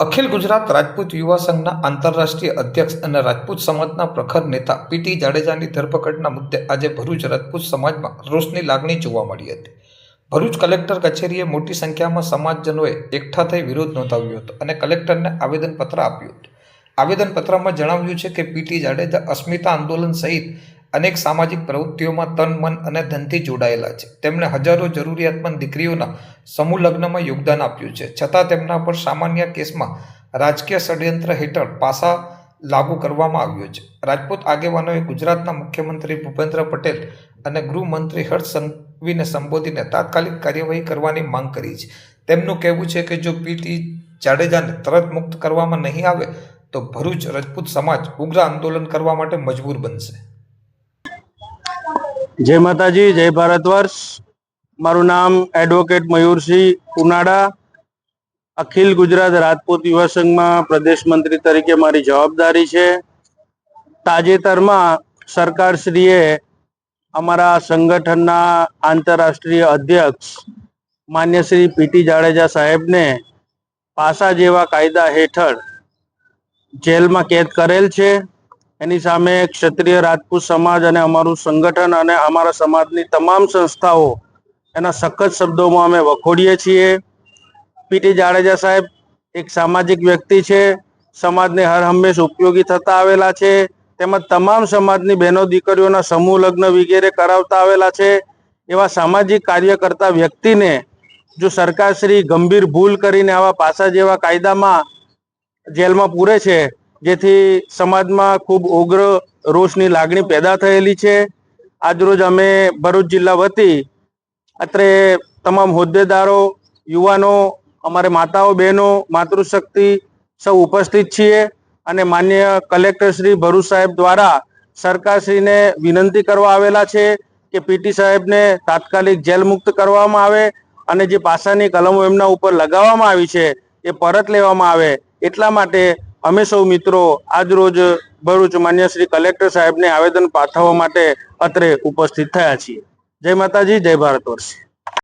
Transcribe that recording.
અખિલ ગુજરાત રાજપૂત યુવા સંઘના આંતરરાષ્ટ્રીય અધ્યક્ષ અને રાજપૂત સમાજના પ્રખર નેતા પીટી જાડેજાની ધરપકડના મુદ્દે આજે ભરૂચ રાજપૂત સમાજમાં રોષની લાગણી જોવા મળી હતી. ભરૂચ કલેક્ટર કચેરીએ મોટી સંખ્યામાં સમાજજનોએ એકઠા થઈ વિરોધ નોંધાવ્યો હતો અને કલેક્ટરને આવેદનપત્ર આપ્યું હતું. આવેદનપત્રમાં જણાવ્યું છે કે પીટી જાડેજા અસ્મિતા આંદોલન સહિત અનેક સામાજિક પ્રવૃત્તિઓમાં તન, મન અને ધનથી જોડાયેલા છે. તેમણે હજારો જરૂરિયાતમંદ દીકરીઓના સમૂહ લગ્નમાં યોગદાન આપ્યું છે. છતાં તેમના પર સામાન્ય કેસમાં રાજકીય ષડયંત્ર હેઠળ પાસા લાગુ કરવામાં આવ્યો છે. રાજપૂત આગેવાનોએ ગુજરાતના મુખ્યમંત્રી ભૂપેન્દ્ર પટેલ અને ગૃહમંત્રી હર્ષ સંઘવીને સંબોધીને તાત્કાલિક કાર્યવાહી કરવાની માંગ કરી છે. તેમનું કહેવું છે કે જો પીટી જાડેજાને તરત મુક્ત કરવામાં નહીં આવે, તો ભરૂચ રાજપૂત સમાજ ઉગ્ર આંદોલન કરવા માટે મજબૂર બનશે. જય માતાજી, જય ભારત વર્ષ. મારું નામ એડવોકેટ મયુરસિંહ ઉનાળા અખિલ ગુજરાત રાજપૂત યુવા સંઘમાં પ્રદેશ મંત્રી તરીકે મારી જવાબદારી છે. તાજેતરમાં સરકારશ્રીએ અમારા સંગઠનના આંતરરાષ્ટ્રીય અધ્યક્ષ માન્ય શ્રી પીટી જાડેજા સાહેબને પાસા જેવા કાયદા હેઠળ જેલમાં કેદ કરેલ છે. એની સામે ક્ષત્રિય રાજપૂત સમાજ અને અમારું સંગઠન અને અમારા સમાજની તમામ સંસ્થાઓ એના સખત શબ્દોમાં અમે વખોડીએ છીએ. પીટી જાડેજા સાહેબ એક સામાજિક વ્યક્તિ છે. સમાજને હર હંમેશ ઉપયોગી થતા આવેલા છે. તેમજ તમામ સમાજની બહેનો દીકરીઓના સમૂહ લગ્ન વગેરે કરાવતા આવેલા છે. એવા સામાજિક કાર્ય કરતા વ્યક્તિને જો સરકારશ્રી ગંભીર ભૂલ કરીને આવા પાસા જેવા કાયદામાં જેલમાં પૂરે છે જેથી સમાજમાં ખૂબ ઉગ્ર રોષની લાગણી પેદા થયેલી છે. આજરોજ અમે ભરૂચ જિલ્લા વતી અત્રે તમામ હોદ્દેદારો, યુવાનો, અમારે માતાઓ, બહેનો, માતૃશક્તિ સૌ ઉપસ્થિત છીએ અને માન્ય કલેક્ટર શ્રી ભરૂચ સાહેબ દ્વારા સરકારશ્રીને વિનંતી કરવા આવેલા છે કે પીટી સાહેબને તાત્કાલિક જેલ મુક્ત કરવામાં આવે અને જે પાસાની કલમો એમના ઉપર લગાવવામાં આવી છે એ પરત લેવામાં આવે એટલા માટે અમે સૌ મિત્રો આજરોજ ભરૂચ માન્ય શ્રી કલેક્ટર સાહેબને આવેદન પાઠવવા માટે અત્રે ઉપસ્થિત થયા છીએ. જય માતાજી, જય ભારત વર્ષ.